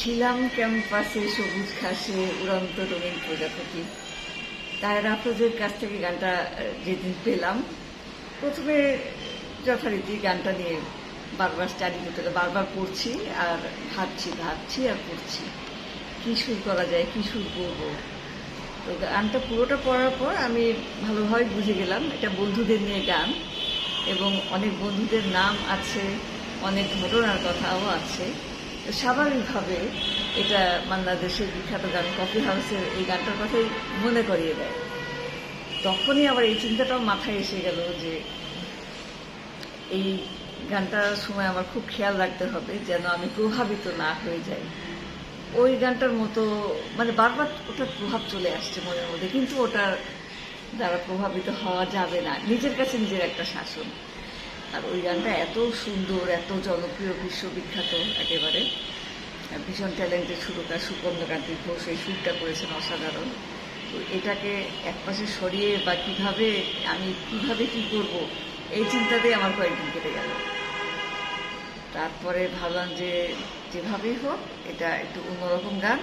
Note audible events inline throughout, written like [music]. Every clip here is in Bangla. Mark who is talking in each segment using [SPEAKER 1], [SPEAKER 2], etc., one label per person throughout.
[SPEAKER 1] ছিলাম ক্যাম্পাসে সবুজ ঘাসে উড়ন্ত রঙিন প্রজাপতি। তায়ের আফরোজের কাছ থেকে গানটা যেদিন পেলাম, প্রথমে যথারীতি গানটা নিয়ে বারবার স্টাডি করতে বারবার পড়ছি আর ভাবছি ভাবছি আর পড়ছি। কী সুর করা যায়, কী সুর করব? তো গানটা পুরোটা পড়ার পর আমি ভালোভাবে বুঝে গেলাম, এটা বন্ধুদের নিয়ে গান এবং অনেক বন্ধুদের নাম আছে, অনেক ঘটনার কথাও আছে। স্বাভাবিকভাবে এটা বাংলাদেশের বিখ্যাত গান কফি হাউসের এই গানটার কথাই মনে করিয়ে দেয়। তখনই আবার এই চিন্তাটাও মাথায় এসে গেল যে এই গানটার সময় আমার খুব খেয়াল রাখতে হবে যেন আমি প্রভাবিত না হয়ে যাই। ওই গানটার মতো মানে বারবার ওটার প্রভাব চলে আসছে মনের মধ্যে, কিন্তু ওটার দ্বারা প্রভাবিত হওয়া যাবে না। নিজের কাছে নিজের একটা শাসন। আর ওই গানটা এত সুন্দর, এত জনপ্রিয়, বিশ্ববিখ্যাত একেবারে। ভীষণ ট্যালেন্টেড সুরকার সুকন্যকান্তি ঘোষ, এই সুরটা করেছেন অসাধারণ। তো এটাকে একপাশে সরিয়ে বা কীভাবে, আমি কীভাবে কি করব, এই চিন্তাতেই আমার কয়েকদিন কেটে গেল। তারপরে ভাবলাম যে যেভাবেই হোক, এটা একটু অন্যরকম গান,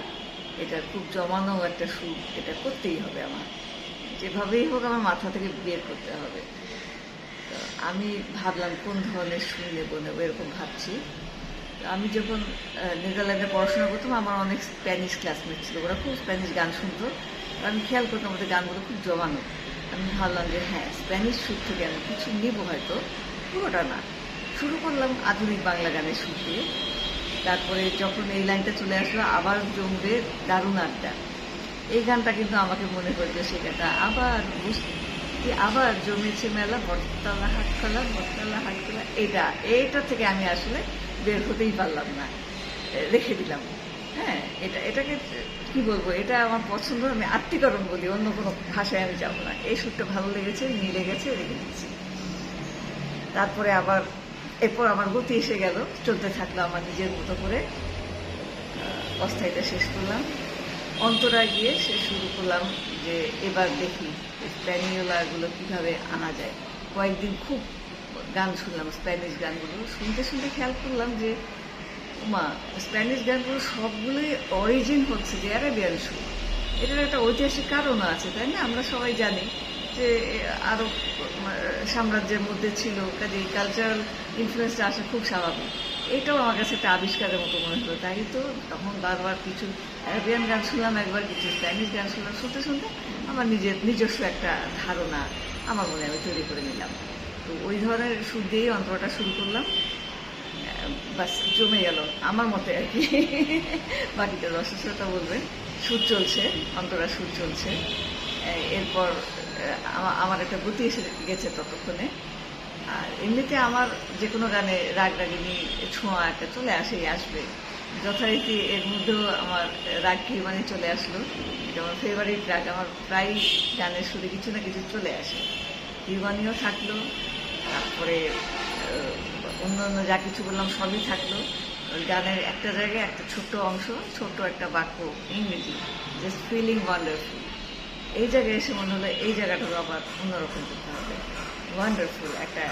[SPEAKER 1] এটা খুব জমানো একটা সুর, এটা করতেই হবে আমার। যেভাবেই হোক আমার মাথা থেকে বের করতে হবে। আমি ভাবলাম কোন ধরনের সুর নেব নেব, এরকম ভাবছি। আমি যখন নেদারল্যান্ডে পড়াশোনা করতাম, আমার অনেক স্প্যানিশ ক্লাসমেট ছিল। ওরা খুব স্প্যানিশ গান শুনতো। আমি খেয়াল করতাম ওদের গানগুলো খুব জমানো। আমি ভাবলাম যে হ্যাঁ স্প্যানিশ সুর থেকে আমি কিছু নিব হয়তো। পুরোটা না। শুরু করলাম আধুনিক বাংলা গানের সুর দিয়ে তারপরে যখন এই লাইনটা চলে আসলো, আবার জমবে দারুণ আড্ডা। এই গানটা কিন্তু আমাকে মনে করবে সে গানটা আবার বুঝ- কি আবার জমেছে মেলা, বটতলা হাটখোলা বটতলা হাটখোলা এটা এইটা থেকে আমি আসলে বের হতেই পারলাম না। রেখে দিলাম। হ্যাঁ এটা, এটাকে, কি বলব, এটা আমার পছন্দ, আমি আত্মীকরণ বলি, অন্য কোনো ভাষায় আমি যাব না। এই সুরটা ভালো লেগেছে, মিলে গেছে, রেখে দিচ্ছি তারপরে আবার, এরপর আমার গতি এসে গেল, চলতে থাকল আমার নিজের মতো করে। অস্থায়ীটা শেষ করলাম। অন্তরায় গিয়ে সে শুরু করলাম যে, এবার দেখি, স্প্যানিওলাগুলো কীভাবে আনা যায়। কয়েকদিন খুব গান শুনলাম স্প্যানিশ গানগুলো। শুনতে শুনতে খেয়াল করলাম যে মা স্প্যানিশ গানগুলো সবগুলোই অরিজিন হচ্ছে যে অ্যারাবিয়ান সুর। এটার একটা ঐতিহাসিক কারণও আছে, তাই না? আমরা সবাই জানি যে আরব সাম্রাজ্যের মধ্যে ছিল কাজে কালচারাল ইনফ্লুয়েন্সটা আসা খুব স্বাভাবিক। এটাও আমার কাছে একটা আবিষ্কারের মতো মনে হলো। তাই তো তখন বারবার কিছু অ্যারাবিয়ান গান শুনলাম, একবার কিছু স্প্যানিশ গান শুনলাম। শুনতে শুনতে আমার নিজের নিজস্ব একটা ধারণা, আমার মনে আমি তৈরি করে নিলাম। তো ওই ধরনের সুর দিয়েই অন্তরটা শুরু করলাম। বাস, জমে গেল আমার মতে আর কি। [laughs] বাকিটা রসস্রতা বলবেন। সুর চলছে অন্তরা সুর চলছে। এরপর আমার একটা গতি এসে গেছে ততক্ষণে। আর এমনিতে আমার যে কোনো গানে রাগ রাগিনী, ছোঁয়া একটা চলে আসেই, আসবে। যথারীতি এর মধ্যেও আমার রাগ কি মানে চলে আসলো। এটা আমার ফেভারিট রাগ। আমার প্রায় গানের সুরে কিছু না কিছু চলে আসে। দিওয়ানিও থাকল তারপরে অন্য অন্য যা কিছু বললাম সবই থাকল। ওই গানের একটা জায়গায় একটা ছোট্ট অংশ, ছোট্ট একটা বাক্য, ইংরেজি জাস্ট ফিলিং ওয়ান্ডারফুল এই জায়গায় এসে মনে হলো এই জায়গাটাও আবার অন্যরকম করতে হবে। ওয়ান্ডারফুল একটা,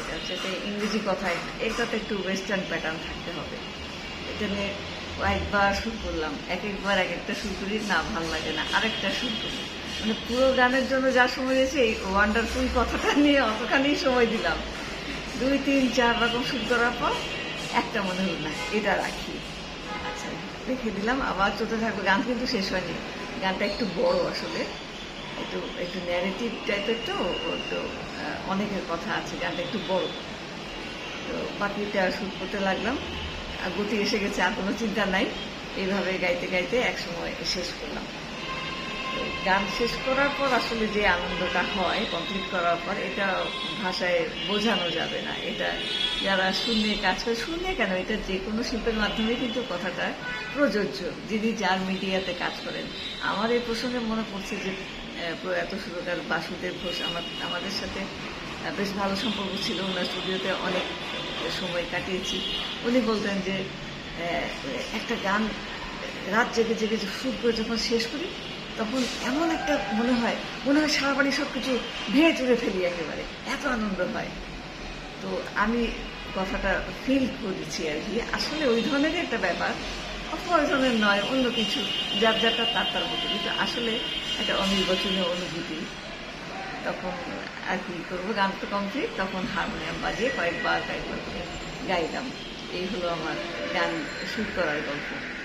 [SPEAKER 1] এটা হচ্ছে ইংরেজি কথা এটাতে একটু ওয়েস্টার্ন প্যাটার্ন থাকতে হবে। এটা নিয়ে কয়েকবার শুরু করলাম, এক একবার এক একটা শুরু করি, না, ভালো লাগে না, আরেকটা শুরু করি। মানে পুরো গানের জন্য যা সময় দিয়েছে, এই ওয়ান্ডারফুল কথাটা নিয়ে অতখানি সময় দিলাম। দুই, তিন, চার রকম শুরু করার পর একটা মনে হলো না, এটা রাখি। আচ্ছা রেখে দিলাম, আবার চলতে থাকবে। গান কিন্তু শেষ হয়নি। গানটা একটু বড় আসলে। একটু একটু ন্যারেটিভ টাইপের তো তো অনেকের কথা আছে, গানটা একটু বড়। তো বাকিটা শুট করতে লাগলাম। আর গতি এসে গেছে, আর কোনো চিন্তা নাই। এইভাবে গাইতে গাইতে একসময় শেষ করলাম। গান শেষ করার পর আসলে যে আনন্দটা হয় কমপ্লিট করার পর, এটা ভাষায় বোঝানো যাবে না। এটা যারা শূন্যে কাজ করে শূন্যে কেন? এটা যে কোনো শিল্পের মাধ্যমে কিন্তু কথাটা প্রযোজ্য, যিনি যার মিডিয়াতে কাজ করেন। আমার এই প্রসঙ্গে মনে পড়ছে যে প্রয়াত সুরকার বাসুদেব ঘোষ আমার, আমাদের সাথে বেশ ভালো সম্পর্ক ছিল। ওনার স্টুডিওতে অনেক সময় কাটিয়েছি। উনি বলতেন যে একটা গান রাত জেগে জেগে করে যখন শেষ করি তখন এমন একটা মনে হয় মনে হয় সারা বাড়ি সব কিছু ভেঙে চুরে ফেলি একেবারে। এত আনন্দ হয়। তো আমি কথাটা ফিল করেছি আর কি। আসলে ওই ধরনেরই একটা ব্যাপার। অফকোর্স পয়সনের নয়, অন্য কিছু। যার যারটা তার তার মতো। কিন্তু আসলে একটা অনির্বাচনীয় অনুভূতি। তখন আর কি করব, গান তো কমপ্লিট তখন হারমোনিয়াম বাজিয়ে কয়েকবার কয়েকবার করে গাইলাম। এই হলো আমার গান শুরু করার গল্প।